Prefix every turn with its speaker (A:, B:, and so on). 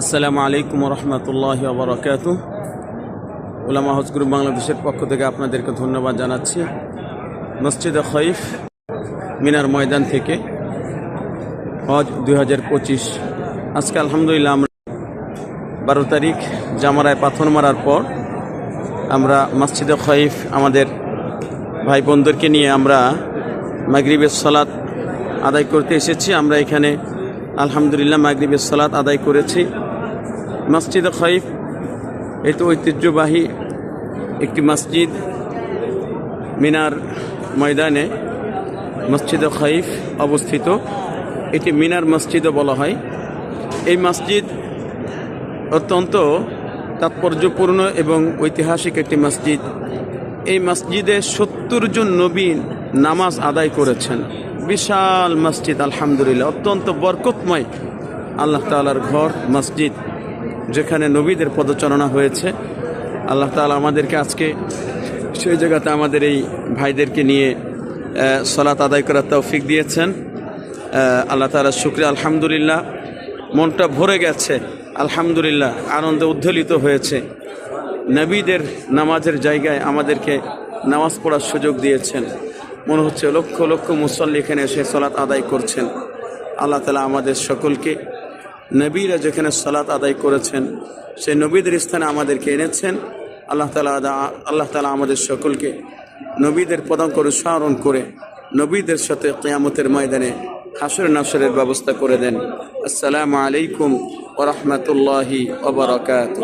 A: আসসালামু আলাইকুম রহমতুল্লাহ বরকাত ওলামা হজ গ্রুপ বাংলাদেশের পক্ষ থেকে আপনাদেরকে ধন্যবাদ জানাচ্ছি। মসজিদে খৈফ মিনার ময়দান থেকে হজ দুই হাজার পঁচিশ। আজকে আলহামদুলিল্লাহ আমরা বারো তারিখ জামারায় পাথর মারার পর আমরা মসজিদে খৈফ আমাদের ভাই বোনদেরকে নিয়ে আমরা মাগরিবের সালাত আদায় করতে এসেছি। আমরা এখানে আলহামদুলিল্লাহ মাগরিবের সালাত আদায় করেছি। মসজিদে খৈফ এটি ঐতিহ্যবাহী একটি মসজিদ মিনার ময়দানে মসজিদে খৈফ অবস্থিত। এটি মিনার মসজিদও বলা হয়। এই মসজিদ অত্যন্ত তাৎপর্যপূর্ণ এবং ঐতিহাসিক একটি মসজিদ। এই মসজিদে সত্তর জন নবীন নামাজ আদায় করেছেন। বিশাল মসজিদ, আলহামদুলিল্লাহ, অত্যন্ত বরকতময়। আল্লাহ তালার ঘর, মসজিদ। যেখানে নবীদের পদচারণা হয়েছে, আল্লাহ তালা আমাদেরকে আজকে সেই জায়গাতে আমাদের এই ভাইদেরকে নিয়ে সলাত আদায় করার তৌফিক দিয়েছেন। আল্লাহ তালা শুক্রিয়া, আলহামদুলিল্লাহ। মনটা ভরে গেছে, আলহামদুলিল্লাহ। আনন্দে উদ্ধলিত হয়েছে। নবীদের নামাজের জায়গায় আমাদেরকে নামাজ পড়ার সুযোগ দিয়েছেন। মনে হচ্ছে লক্ষ লক্ষ মুসল্লি এখানে এসে সলাৎ আদায় করছেন। আল্লাহ তালা আমাদের সকলকে নবীরা যেখানে সালাত আদায় করেছেন, সেই নবীদের স্থানে আমাদেরকে এনেছেন। আল্লাহ তালা আল্লাহ তালা আমাদের সকলকে নবীদের পদাঙ্ক অনুসরণ করে নবীদের সাথে কেয়ামতের ময়দানে হাসর নাসরের ব্যবস্থা করে দেন। আসসালামু আলাইকুম ওরহমতুল্লাহি ওবরাকাত